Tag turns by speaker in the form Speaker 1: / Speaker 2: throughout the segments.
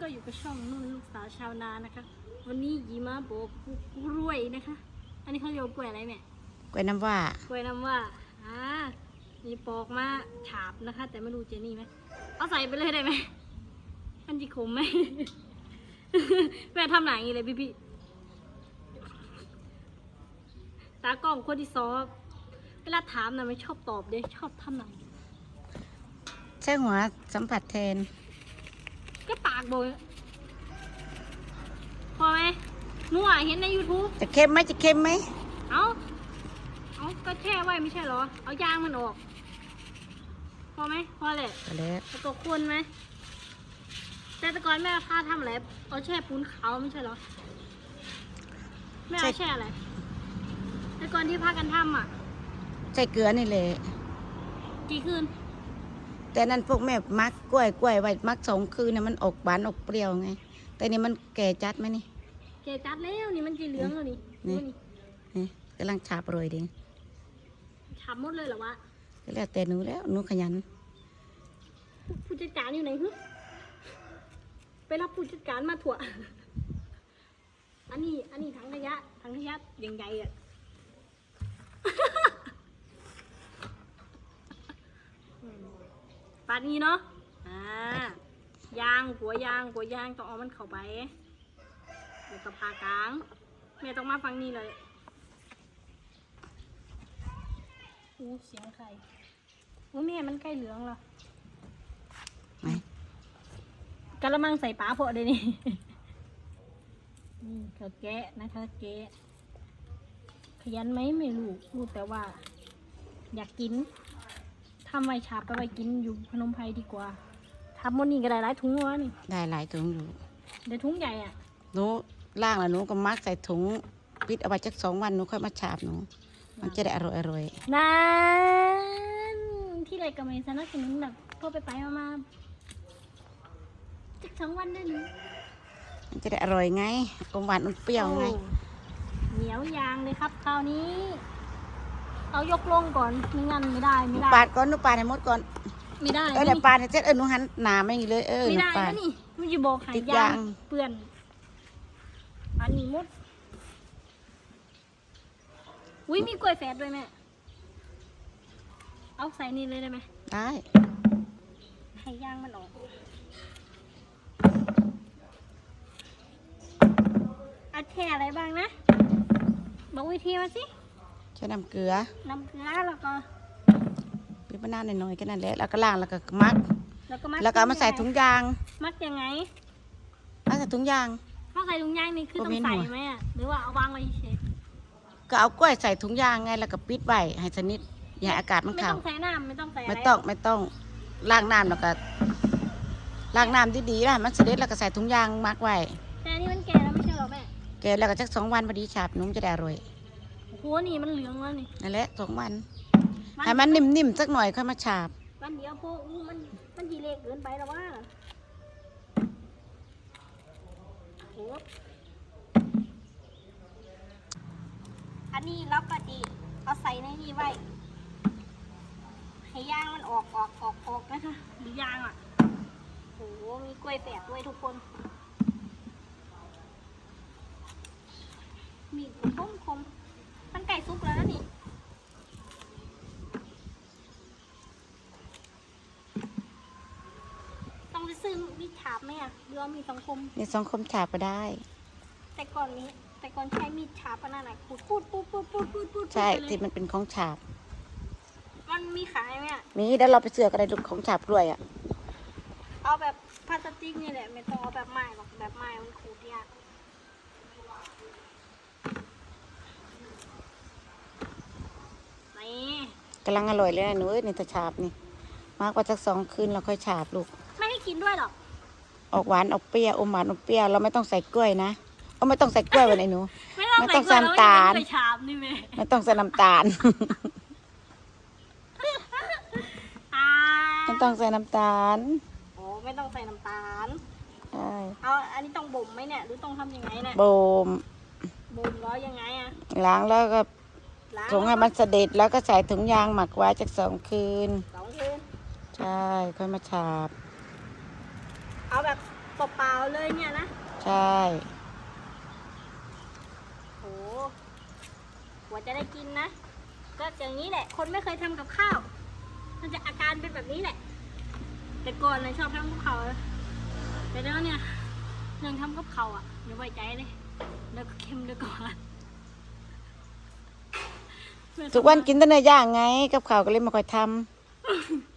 Speaker 1: ก็อยู่กับช่องนุ่นลูกสาวชาวนานะคะ วันนี้ยีมาโบอกกล้วยนะคะ อันนี้เขาเรียกว่ากล้วยอะไรแม่
Speaker 2: กล้วยน้ำว่าก
Speaker 1: ล้วยน้ำว่าอ่ามีปอกมาฉาบนะคะ แต่ไม่รู้เจนี่ไหมเอาใส่ไปเลยได้ไหมอันที่ขมไหมแม่ทำหนังอย่างนี้เลยพี่พี่ตากล้องคนที่ซอบเวลาถามนะไม่ชอบตอบเด้ชอบทำหนัง
Speaker 2: ใช่หัวสัมผัสแทน
Speaker 1: ก็ปากโบยพอไหมมั่วเห็นใน YouTube
Speaker 2: จะเค็มไหมจะเค็มไหม
Speaker 1: เอาเอาก็แช่ไว้ไม่ใช่เหรอ เอายางมันออก พอไหมพอเลย
Speaker 2: ก็แล้ว
Speaker 1: แล้วก็คนไหม แต่แตะกอนแม่พาทำอะไรเอาแช่ปูนขาวไม่ใช่เหรอ แม่เอาแช่อะไร แต่ก่อนที่พากันทำอะ
Speaker 2: ใช่เกลือนี่แหละ
Speaker 1: กี่คืน
Speaker 2: แต่นั่นพวกแม่มักกล้วยกล้วยไว้มักสองคืนนะมันออกหวานออกเปรี้ยวไง แต่นี่มันแก่จัดไหมนี่
Speaker 1: เกจัดแล้วนี่มันจีเหลืองแล้วนี่
Speaker 2: นี่
Speaker 1: ดูนี่
Speaker 2: นี่กำลังฉาบโรยดี
Speaker 1: ฉ่ำหมดเลยเหรอวะ
Speaker 2: ก็แล้วแต่หนูแล้วหนูขยัน
Speaker 1: ผู้จัดการอยู่ไหนฮึไปรับผู้จัดการมาถั่ว อันนี้ อันนี้ถังขยะถังขยะยังใหญ่อะ ปาดนี้เนาะ อ่ายางหัวยางหัวยางต้องเอามันเข้าไปเดี๋ยวก็พากลาง แม่ต้องมาฟังนี่เลยอู้เสียงใครโอ้แม่มันใกล้เหลืองแล้ว
Speaker 2: ไหม
Speaker 1: กระมังใส่ปลาพอเดี๋ยวนี้ นี่ก็แกะนะคะแกะ ขยันไหมไม่รู้รู้แต่ว่า อยากกิน ทำไว้ชาบไปไว้กินอยู่พนมไพรดีกว่าทำหมดนี่ก็ได้หลายถุงวะนี่
Speaker 2: ได้หลายถุงอยู่
Speaker 1: เดี๋ยวถุงใหญ่อะ
Speaker 2: หนูล่างแล้วหนูก็มักใส่ถุงปิดเอาไว้จักสองวันหนูค่อยมาฉาบหนู มันจะได้อร่อยอร่อย
Speaker 1: นั่นที่ไรก็ไม่สนับสนุนแบบพอไปไปมามาจักสองวันได้หรือ
Speaker 2: มันจะได้อร่อยไงอมหวานอมเปรี้ยวไง
Speaker 1: โอ้เหนียวยางเลยครับคราวนี้ เอายกลงก่อนไม่งั้นไม่ได้
Speaker 2: หนู
Speaker 1: ไม่ได้
Speaker 2: ปาดก่อนหนูปาดให้หมดก่อน
Speaker 1: ไม่ได้
Speaker 2: เออ
Speaker 1: นะ
Speaker 2: เดี๋ยว
Speaker 1: นี่
Speaker 2: ปาดให้เสร็จเออหนูหันหนาไม่อย่างนี้เลยเออ
Speaker 1: ไม่
Speaker 2: หนู
Speaker 1: ได้
Speaker 2: ปาด
Speaker 1: นะนี่มันจะบอกหา
Speaker 2: ติด
Speaker 1: ยายา
Speaker 2: ง ง
Speaker 1: เปื่อนอันนี้หมดอุ้ยมีกล้วยแฝดด้วยแม่เอาใส่นี่เลยได้ไหม
Speaker 2: ได้
Speaker 1: ให้ย่างมันออกเอาแช่อะไรบ้างนะ บอกวิธีมาสิ
Speaker 2: ใช้น้ำเกลือ
Speaker 1: น้ำเกลือแล้วก็
Speaker 2: ปิดมะนาวหน่อยๆแค่นั้นแหละแล้วก็ล้างแล้วก็มัด
Speaker 1: แล้วก็มัด
Speaker 2: แล้วก็เอามาใส่ถุงยาง
Speaker 1: มัดยังไง
Speaker 2: เอาใส่ถุงยาง
Speaker 1: ถ้าใส่ถุงยางนี่คือต้อง
Speaker 2: บ่มีหน
Speaker 1: ใส่
Speaker 2: วด
Speaker 1: ไหมอะหรือว่าเอาวางไว้เฉย
Speaker 2: ก็เอากล้วยใส่ถุงยางไงแล้วก็ปิดไว้ให้สนิทอย่าให้อากาศมัน
Speaker 1: ไม่
Speaker 2: เข้า
Speaker 1: ต้องใส่น้ำไม่ต้องใส่อะไร
Speaker 2: ไม่ต้องไม่ต้องล้างน้ำแล้วก็ล้างน้ำดีๆแล้วให้มันเสด็จแล้วก็ใส่ถุงยางมัดไว้
Speaker 1: แต่อันนี่มันแก่แล้วไม่ใช่เหรอแม่
Speaker 2: แกแล้วก็จักสองวันพอดีฉาบหนุ่มจะได้อร่อย
Speaker 1: โอ้โหนี่มันเหลืองแล้วนี่
Speaker 2: นั่นแหละสองวัน
Speaker 1: วั
Speaker 2: ให้มันนิ่มๆสักหน่อยค่อยมาฉาบ
Speaker 1: วันเดียวพวกอู้มันมันดีเล็กเกินไปแล้วว่าโอ้อันนี้เราก็ดีเอาใส่ในนี่ไว้ ให้ยางมันออกออกออกออกนะคะหรือยางอะโหมีกล้วยแฝดด้วยทุกคน มีดคมคมๆมันไก่ ซุปแล้วนะนี่ต้องไปซื้อมีดฉาบไหมอะหรือว่ามีดสังคม
Speaker 2: นี่สองคมฉาบก็ได้
Speaker 1: แต่ก่อนนี้ แต่ก่อนใช้มีดฉาบปะนั่นน่ะขูดปูดปูดปูดปูดปูดปูด
Speaker 2: ใช่
Speaker 1: ไปเลย
Speaker 2: ที่มันเป็นของฉาบ
Speaker 1: มันมีขายไหมอะ
Speaker 2: มีเดี๋ยวเราไปเสือกอะไรลูกของฉาบกล้วยอะ
Speaker 1: เอาแบบพลาสติกนี่แหละไม่ต้องเอาแบบไม้หรอกแบบไม้มันขูดยาก นี่
Speaker 2: กำลังอร่อยเลยนะหนูเอ้ยนี่ถ้าฉาบนี่มากกว่าสักสองคืนเราค่อยฉาบลูก
Speaker 1: ไม่ให้กินด้วยหรอก
Speaker 2: ออกหวานออกเปรี้ยวอมหวานอมเปรี้ยวเราไม่ต้องใส่กล้วยนะเอาไม่ต้องใส่กล้วยไว้ไหนหนู
Speaker 1: ไม่ต้อง
Speaker 2: ไม่
Speaker 1: ใส่
Speaker 2: ต้อง
Speaker 1: เกลือ
Speaker 2: ใส่น้ำตาล
Speaker 1: แล้วมันจะเป็นกล้วยฉาบนี่แม่
Speaker 2: ไม่ต้องใส่น้ำตาล
Speaker 1: อ่า
Speaker 2: ไม่ต้องใส่น้ำตาล
Speaker 1: โอ้ไม่ต้องใส่น้ำตาล
Speaker 2: ใช่
Speaker 1: เอาอันนี้ต้องบ่มไหมเนี่ยหรือต้องทำยังไงเนี่ย
Speaker 2: บ่ม
Speaker 1: บ่มแล้วยังไงอะ
Speaker 2: ล้างแล้วก็
Speaker 1: ล้าง
Speaker 2: ถุงให้มันเสด็จแล้วก็ใส่ถุงยางหมักไว้จากสองคืน
Speaker 1: สองคืน
Speaker 2: ใช่ ค่อยมาฉาบ
Speaker 1: เอาแบบเปล่าๆาวๆเลยเนี่ยนะ
Speaker 2: ใช่
Speaker 1: โหกว่าจะได้กินนะ ก็อย่างนี้แหละ คนไม่เคยทำกับข้าว มันจะอาการเป็นแบบนี้แหละ แต่ก่อนนะชอบทำกับข้าวแต่แล้วเนี่ยเรื่องทำกับข้าวอะอย่าไว้ใจเลย แล้วก็เค็มด้วยก่อน
Speaker 2: ทุกวันกินแต่เนื้อย่างไง กับข้าวก็เลยไม่ค่อยท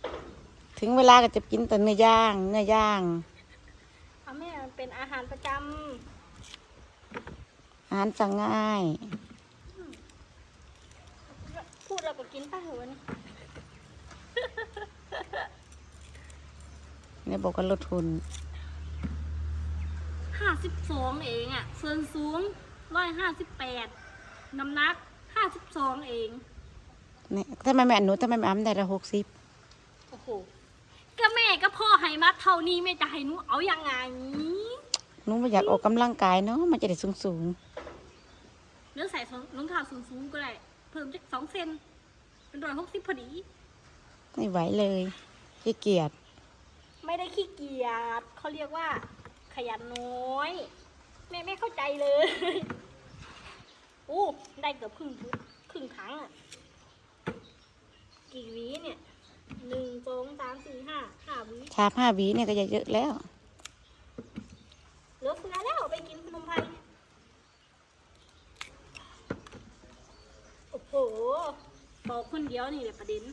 Speaker 2: ำถึงเวลาก็จะกินแต่เนื้อย่าง เนื้อย่าง
Speaker 1: เอาแม่มันเป็นอาหารประจ
Speaker 2: อาหารสั่งง่ายำ
Speaker 1: พูดเราก็กินป่ะเหรอวะนี่
Speaker 2: เนี่ยบอกว่าลดทุน
Speaker 1: ห้าสิบสองเองอะส่วนสูงร้อยห้าสิบแปดน้ำหนัก ห้าสิบสองเอง
Speaker 2: เนี่ยถ้าไม่แม่หนูถ้าไม่แม่อ้ำได้ละหกสิบ
Speaker 1: โอ้โห ก็แม่ก็พ่อให้มาเท่านี้แม่จะให้หนูเอายังไง
Speaker 2: หนูไม่อยากออกกำลังกายเนาะมันจะได้สูงสูง
Speaker 1: เนื้อใส่รองเท้าสูงๆก็ได้ เพิ่มจากสองเซนเป็นร้อยหกสิบพอดี
Speaker 2: ๆไม่ไหวเลยขี้เกียจ
Speaker 1: ไม่ได้ขี้เกียจเขาเรียกว่า ขยันน้อย แม่ไม่เข้าใจเลย อู้ได้เกือบครึ่งชุดครึ่งถังอะ กี่หวีเนี่ยหนึ่งสองสามสี่ห้าห้าหวี
Speaker 2: ชาบห้าหวีเนี่ยก็เยอะๆแล้ว
Speaker 1: เหลือเฟือแล้วไปกินขนมไทยโอ้โหบอกคนเดียวนี่แหละประเด็น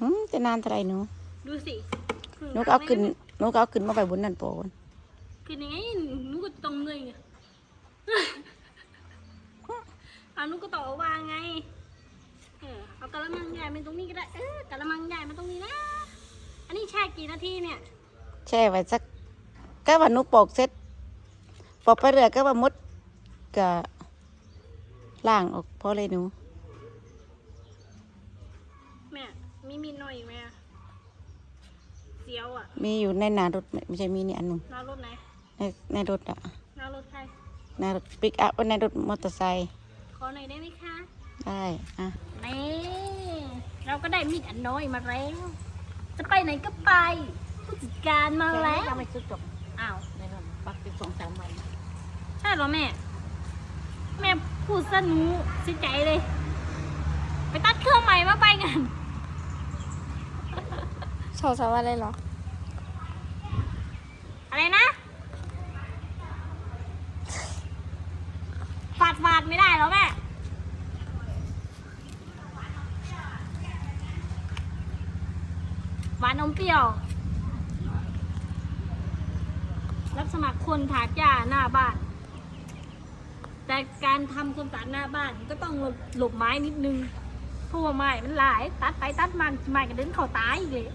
Speaker 2: หืมจะนานเท่าไหรหนู
Speaker 1: ดูสิครึ่ง
Speaker 2: หนูก็เอา
Speaker 1: ถัง
Speaker 2: ขึ้น
Speaker 1: ลยะ
Speaker 2: หนูก็เอาขึ้นมาไปบนนั่นโปน
Speaker 1: คือยังไงหนูก็ต้องเงยไง เอาหนูก็ต้องเอาวางไง เออเอากระมังใหญ่มาตรงนี้ก็ได้ เออกระมังใหญ่มาตรงนี้นะ อันนี้แช่กี่นาทีเนี่ย
Speaker 2: แช่ไว้สักก็ว่าหนูปอกเสร็จปอกไปเรื่อยก็ว่ามดก็ล่างออกพอเลยหนู
Speaker 1: แม่ มีมีดหน่อยไหมอะเสียวอะ
Speaker 2: มีอยู่ในหนารถไม่ใช่มีนี่อันหนึ่ง
Speaker 1: นารถไหน
Speaker 2: ในในรถอะ
Speaker 1: นารถใคร
Speaker 2: ในรถปิกอัพในรถมอเตอร์ไซค์
Speaker 1: ข อหน่อยได้ไหมคะ
Speaker 2: ได้อะ
Speaker 1: นี่เราก็ได้มีดอันน้อยมาแล้ว จะไปไหนก็ไป ผู้จัดการมาแล้ว
Speaker 2: ยังไม่ซื้อจบ
Speaker 1: อ้าว
Speaker 2: ในรถปักไปสองสามวัน
Speaker 1: ใช่เหรอแม่ แม่พูดซะหนูเสียใจเลย ไปตัดเครื่องใหม่มาไปงาน
Speaker 3: สองสามวันเลยเหรอ
Speaker 1: อะไรนะฝาดฝาดไม่ได้เหรอแม่ หวานอ มเปรี้ยว รับสมัครคนถากหญ้าหน้าบ้าน แต่การทำความสะอาดหน้าบ้านก็ต้องหลบหลบไม้นิดนึงเพราะว่าไม้มันหลาย ตัดไปตัดมาไม้ก็เดินเข้าตายอีกเลย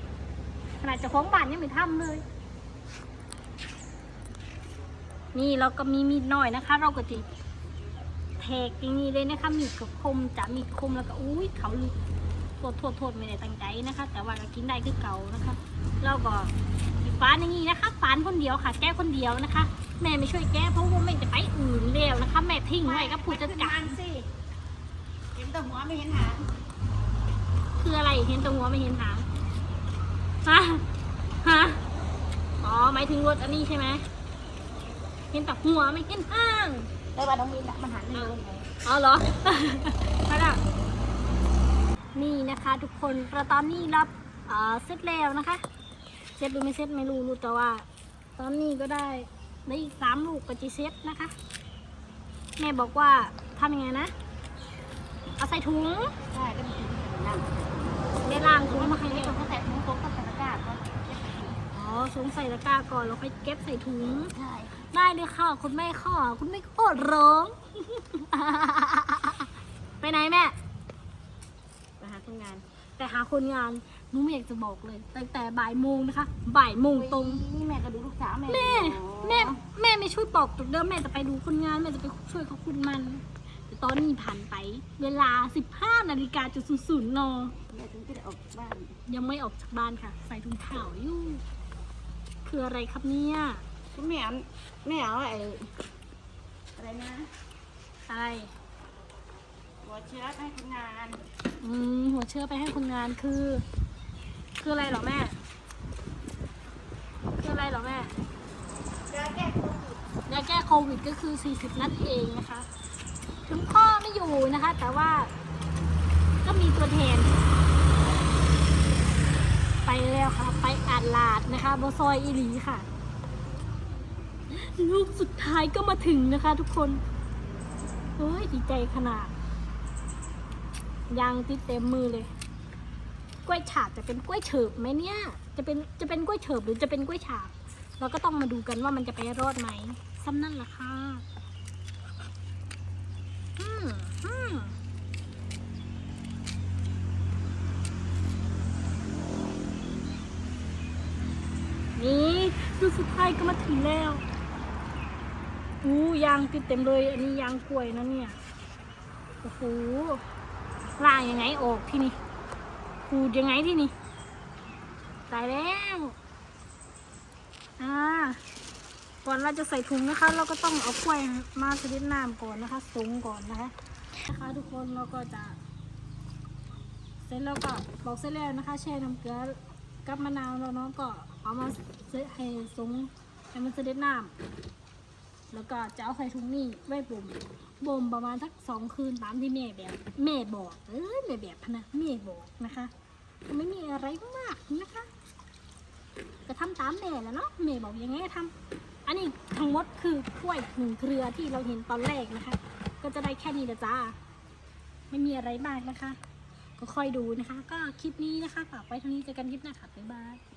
Speaker 1: ขนาดจ้าของบ้านยังไม่ทำเลย นี่เราก็มีมีดหน่อยนะคะ เราก็จะแทกอย่างนี้เลยนะคะมีดกับคมจะมีดคมแล้วก็อุ้ยเขาลุก โทษโทษโทษไม่ได้ตั้งใจนะคะ แต่ว่าก็กินได้คือเก่านะคะเราก็ฟานอย่างนี้นะคะฟานคนเดียวค่ะ แก้คนเดียวนะคะ แม่ไม่ช่วยแก้เพราะว่าแม่จะไปอื่นแล้วนะคะ แม่ทิ้งไว้กับผู้จัดการ
Speaker 2: สิเห็นแต่หัวไม่เห็นหาง
Speaker 1: คืออะไรเห็นแตัวหัวไม่เห็นหางฮะฮะอ๋อหมายถึงรถอันนี้ใช่ไหมเห็นแต่หัวไม่เห็นหาง
Speaker 2: ได้ว่าน้องมินน่ะมันหันไม่ลงเลย
Speaker 1: อ๋อเหรอมาละ นี่นะคะทุกคนประตอนนี้รับเอ่อเสร็จแล้วนะคะเสร็จหรือไม่เสร็จไม่รู้รู้แต่ว่า ตอนนี้ก็ได้ได้อีกสามลูกก็จะเสร็จนะคะ แม่บอกว่าทำยังไงนะ เอาใส่ถุง
Speaker 2: ใช่ก็มีนั่น
Speaker 1: ได้ล้างถุงมาให้
Speaker 2: ไม่
Speaker 1: เรียบ
Speaker 2: ต้อง
Speaker 1: ร้อย
Speaker 2: เขาใส่ถุงต๊ะก็ใส่ตะกร้าก็
Speaker 1: อ๋อถุงใส่ตะกร้าก่อนแล้วค่อยเก็บใส่ถุง
Speaker 2: ใช่
Speaker 1: ได้เลยค่ะคุณแม่ค่ะคุณแม่ก็ร้อง ไปไหนแม่
Speaker 2: คนงาน
Speaker 1: แต่หาคนงานหนูไม่อยากจะบอกเลย ตั้งแต่บ่ายโมงนะคะ บ่ายโมงตรง
Speaker 2: นี่แม่ก็ดูลูกสาวแม่
Speaker 1: แม่ แม่ แม่ไม่ช่วยปอกตุกเดิมแม่จะไปดูคนงาน แม่จะไปช่วยเขาคุณมัน แต่ตอนนี้ผ่านไป เวลา 15นาฬิกาจุดศูนย์น
Speaker 2: แม่ถึงจะได้ออกจากบ้าน
Speaker 1: ยังไม่ออกจากบ้านค่ะ ใส่ถุงเท้าอยู่คืออะไรครับเนี่ย
Speaker 2: คุณแม่เอาแม่เอาไอ้อะไรนะ
Speaker 1: อะไร
Speaker 2: หัวเชื้อให้คนงาน
Speaker 1: อืม หัวเชื้อไปให้คนงานคือ คืออะไรหรอแม่ คืออะไรหรอแม่
Speaker 2: จะแก้
Speaker 1: โควิดก็คือ 40 นัดเองนะคะ ถึงพ่อไม่อยู่นะคะ แต่ว่าก็มีตัวแทน ไปแล้วค่ะ ไปอาดลาดนะคะบซอยอีหลีค่ะ ลูกสุดท้ายก็มาถึงนะคะทุกคน เฮ้ย ดีใจขนาด ยังติดเต็มมือเลย กล้วยฉาบจะเป็นกล้วยเฉิบไหมเนี่ย จะเป็นจะเป็นกล้วยเฉิบหรือจะเป็นกล้วยฉาบ เราก็ต้องมาดูกันว่ามันจะไปรอดไหมซ้ำนั่นแหละค่ะอืมอืมนี่ดูสุดท้ายก็มาถึงแล้วอู้ยางติดเต็มเลย อันนี้ยางกล้วยนะเนี่ย โอ้โห ล่างยังไงออกที่นี่ขูดยังไงที่นี่ตายแล้วอ่าก่อนเราจะใส่ถุงนะคะ เราก็ต้องเอากล้วยมาสดิดน้ำก่อนนะคะสูงก่อนนะคะนะคะ ทุกคนเราก็จะ เสร็จแล้วก็บอกเสร็จแล้วนะคะ แช่น้ำเกลือกับมะนาวแล้วเนาะก็เอามาเสร็จให้สูงให้มันสด็จน้ำแล้วก็จะเอาใส่ถุงนี่ไว้บ่ม บ่มประมาณสักสองคืนตามที่แม่แบบแม่บอกเออแม่แบบพนะแม่บอกนะคะไม่มีอะไรมากนะคะก็ทำตามแม่แล้วเนาะแม่บอกยังไงก็ทำอันนี้ทั้งหมดคือกล้วยหนึ่งเครือที่เราเห็นตอนแรกนะคะ ก็จะได้แค่นี้ละจ้า ไม่มีอะไรมากนะคะ ก็ค่อยดูนะคะ ก็คลิปนี้นะคะฝากไว้เท่านี้เจอกันคลิปหน้าค่ะบ๊ายบาย